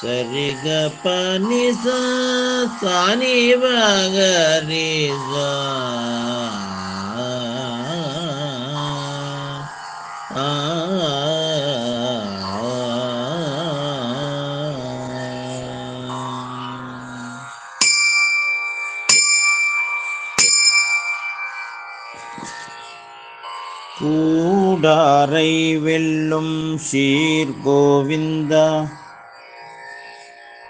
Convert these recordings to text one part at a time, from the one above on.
சரிக பனிசா சாணி வகரிசா Ooh. கூடாரை வெல்லும் சீர் கோவிந்தா.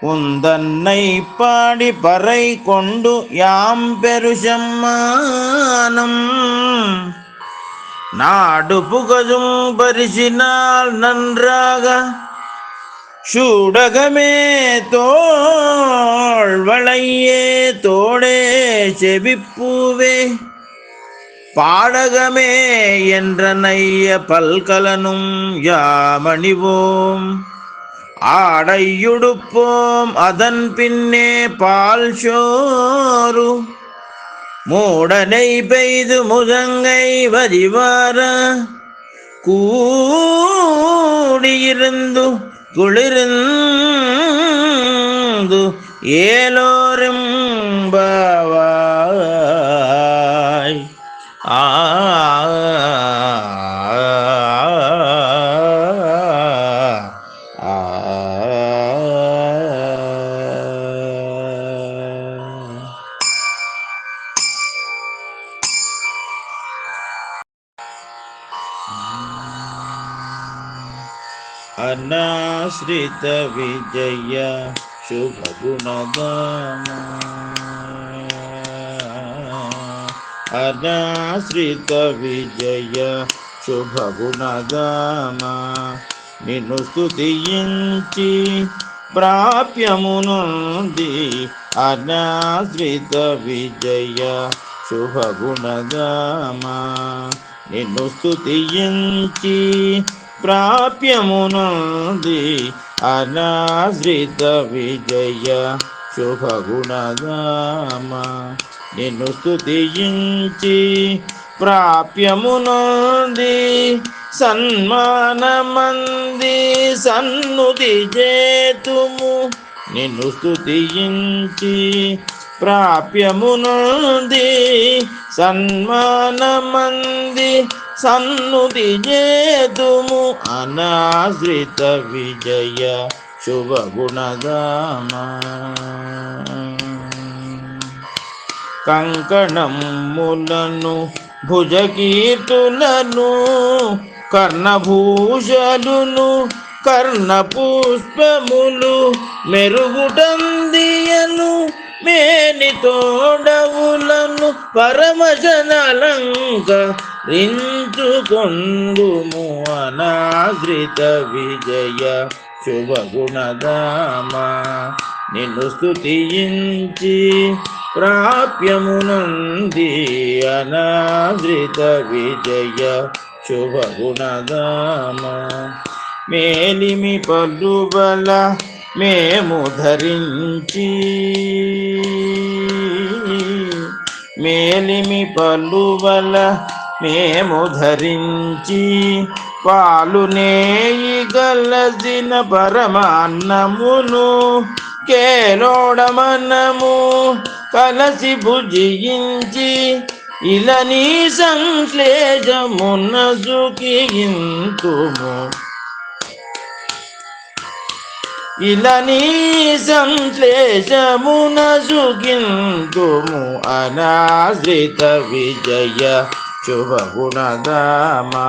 உந்தன்னை பாடி பறை கொண்டு யாம் பெருஷம்மானம் நாடு புகழும் பரிசினால் நன்றாக. சூடகமே தோள் வளையே தோடே செவிப்பூவே. பாடகமே என்ற நைய பல்கலனும் யாமணிவோம். ஆடையுடுப்போம் அதன் பின்னே பால் சோறு மூடனை பெய்து முதங்கை வரிவார கூடியிருந்து குளிர்ந்து ஏலோரும் பாவாய் అనాశ్రిత విజయ శుభగుణగామ అనాశ్రిత విజయ శుభగుణగామ నిన్ను స్థుతించి ప్రాప్యమునుంది అనాశ్రిత విజయ శుభగుణగామ నిన్ను స్థుతించి ప్రాప్యమునుంది అనాశ్రిత విజయ శుభగుణగామ. నిన్ను స్థుతించి ప్రాప్యమునుంది సన్మానమంది సన్నుతి చేతుము. నిన్ను స్థుతించి ప్రాప్యమునుంది సన్మానమంది సన్నుతి చేతుము అనాశ్రిత విజయ శుభగుణదామ కంకణములను భుజకీర్తులను కర్ణభూషలును కర్ణ పుష్పములు మెరుగుటందియను మేని తోడవులను పరమజనలంక రించుకొందుము అనాగ్రిత విజయ శుభగుణదామ నిన్ను స్తుతించి ప్రాప్యమునంది అనాగ్రిత విజయ శుభగుణదామ మేలిమి పలుబల మేము ధరించి మేలిమి పలువల మేము ధరించి పాలునేయి నేయి గలసిన పరమాన్నమును కేలోడమనము కలసి భుజించి ఇలా నీ సంశ్లేషమున సుఖింతుము ఇలా నీ సంశ్లేషమున సుఖింతుము అనాశ్రిత విజయ శుభగుణదామా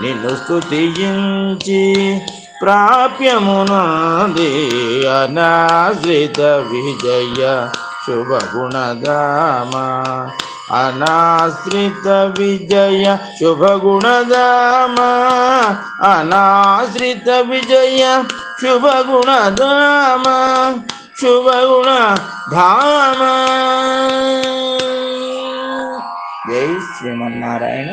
నిన్ను స్థుతించి ప్రాప్యమునది అనాశ్రిత విజయ శుభగుణదామ అనాశ్రిత విజయ శుభగుణదామ అనాశ్రిత విజయ శుభగుణధామ శుభగుణ ధామ జై శ్రీమన్నారాయణ